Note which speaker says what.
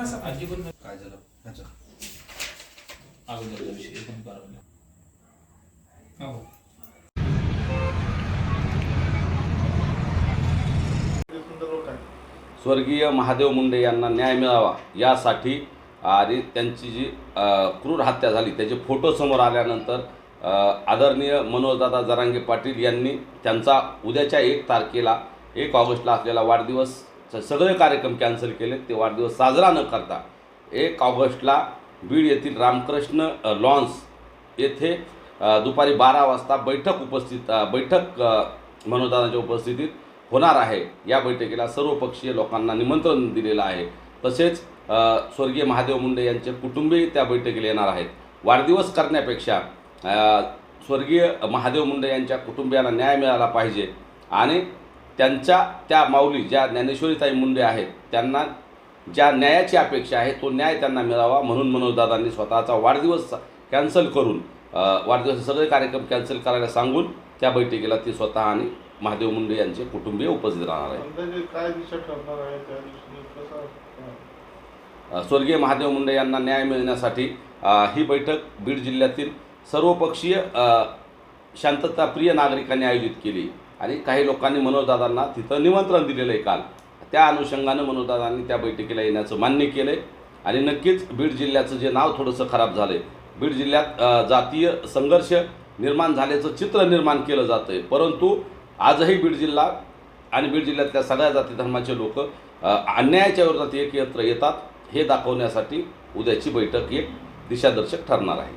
Speaker 1: बसा
Speaker 2: आजी पण
Speaker 3: काय झालं? ह्याचं.
Speaker 2: अगोदरचा विषय पण करावा
Speaker 1: हो.
Speaker 4: स्वर्गीय महादेव मुंडे यांना न्याय मिळावा यासाठी आणि त्यांची जी अ, क्रूर हत्या झाली त्याचे फोटो समोर आल्यानंतर अ, आदरणीय मनोजदादा जरांगे पाटील यांनी त्यांचा उद्याच्या एक तारखेला एक ऑगस्टला असलेला वाढदिवस सगळे कार्यक्रम कॅन्सल केले ते वाढदिवस साजरा न करता. एक ऑगस्टला बीड येथील रामकृष्ण लॉन्स येथे दुपारी बारा वाजता बैठक उपस्थित बैठक मनोदानाच्या उपस्थितीत होणार आहे. या बैठकीला सर्वपक्षीय लोकांना निमंत्रण दिलेलं आहे. तसेच स्वर्गीय महादेव मुंडे यांचे कुटुंबीय त्या बैठकीला येणार आहेत. वाढदिवस करण्यापेक्षा स्वर्गीय महादेव मुंडे यांच्या कुटुंबियांना न्याय मिळाला पाहिजे आणि त्यांच्या त्या माऊली ज्या ज्ञानेश्वरीताई मुंडे आहेत त्यांना ज्या न्यायाची अपेक्षा आहे तो न्याय त्यांना मिळावा म्हणून मनोजदादांनी स्वतःचा वाढदिवस कॅन्सल करून अ, वाढदिवसाचे सगळे कार्यक्रम कॅन्सल करायला सांगून त्या बैठकीला ती स्वतः आणि महादेव मुंडे यांचे कुटुंबीय उपस्थित राहणार आहे? स्वर्गीय महादेव मुंडे यांना न्याय मिळण्यासाठी ही बैठक बीड जिल्ह्यातील सर्वपक्षीय शांतताप्रिय नागरिकांनी आयोजित केली. आणि काही लोकांनी मनोजदादांना तिथं निमंत्रण दिलेलं आहे काल. त्या अनुषंगानं मनोजदादांनी त्या बैठकीला येण्याचं मान्य केलं आहे आणि नक्कीच बीड जिल्ह्याचं जे नाव थोडंसं खराब झालं आहे बीड जिल्ह्यात जातीय संघर्ष निर्माण झाल्याचं चित्र निर्माण केलं जातं आहे परंतु आजही बीड जिल्हा आणि बीड जिल्ह्यातल्या सगळ्या जाती धर्माचे लोक अन्यायाच्या विरोधात एकत्र येतात. हे दाखवण्यासाठी उद्याची बैठक एक दिशादर्शक ठरणार आहे.